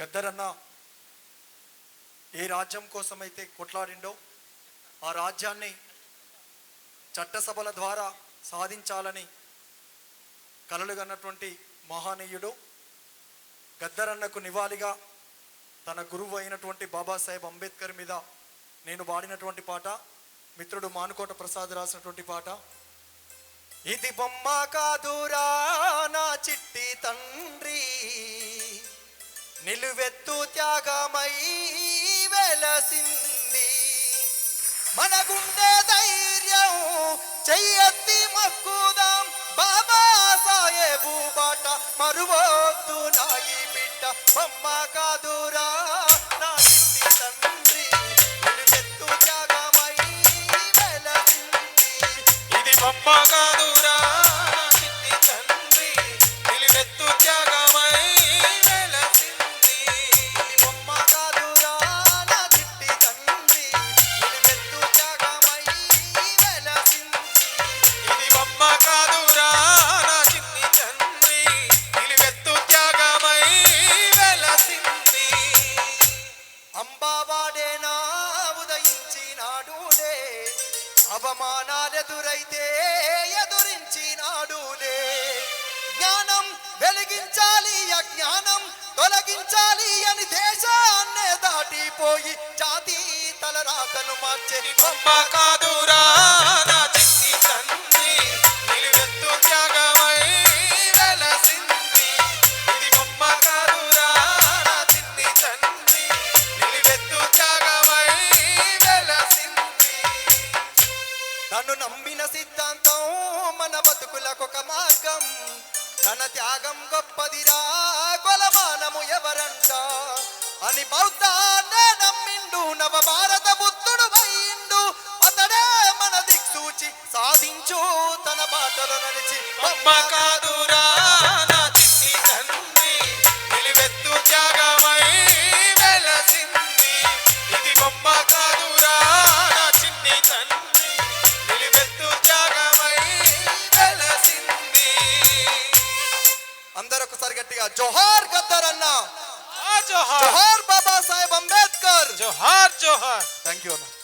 గద్దరన్న ఏ రాజ్యం కోసమైతే కొట్లాడిండో ఆ రాజ్యాన్ని చట్టసభల ద్వారా సాధించాలని కలలుగన్నటువంటి మహానీయుడు గద్దరన్నకు నివాళిగా తన గురువు అయినటువంటి బాబాసాహెబ్ అంబేద్కర్ మీద నేను వాడినటువంటి పాట మిత్రుడు మానుకోట ప్రసాద్ రాసినటువంటి పాట. ఇది బొమ్మ కాదురా నా చిట్టి తండ్రి. నిలువెత్తు త్యాగమై వెలసింది. మన గుండె ధైర్యం చెయ్యత్తి మక్కుదాం. బాబా సాహేబు బాట మరువద్దు నాయి బిడ్డ. బొమ్మ కాదురా నా చిట్టి తండ్రి. నిలువెత్తు త్యాగమై వెలసింది. ఇది బొమ్మ అవమానాలెదురైతే ఎదురించినాడులే. జ్ఞానం వెలిగించాలి అజ్ఞానం తొలగించాలి అని దేశాన్నే దాటిపోయి జాతి తలరాతను మార్చే ఇది బొమ్మ కాదురా. తను నమ్మిన సిద్ధాంతం మన బతుకులకొక మార్గం. తన త్యాగం గొప్పదిరా కొలమానము ఎవరంట? అని బౌద్ధాన్నే నమ్మిండు నవ భారత బుద్ధుడు అయిండు అతడే మన దిక్సూచి సాధించు తన బాటలో నడిచి. అమ్మకా! करेगा जोहार गद्दार अन्ना हाँ, जोहार। जोहार बाबा साहेब अंबेडकर जोहार जोहार। Thank you Anna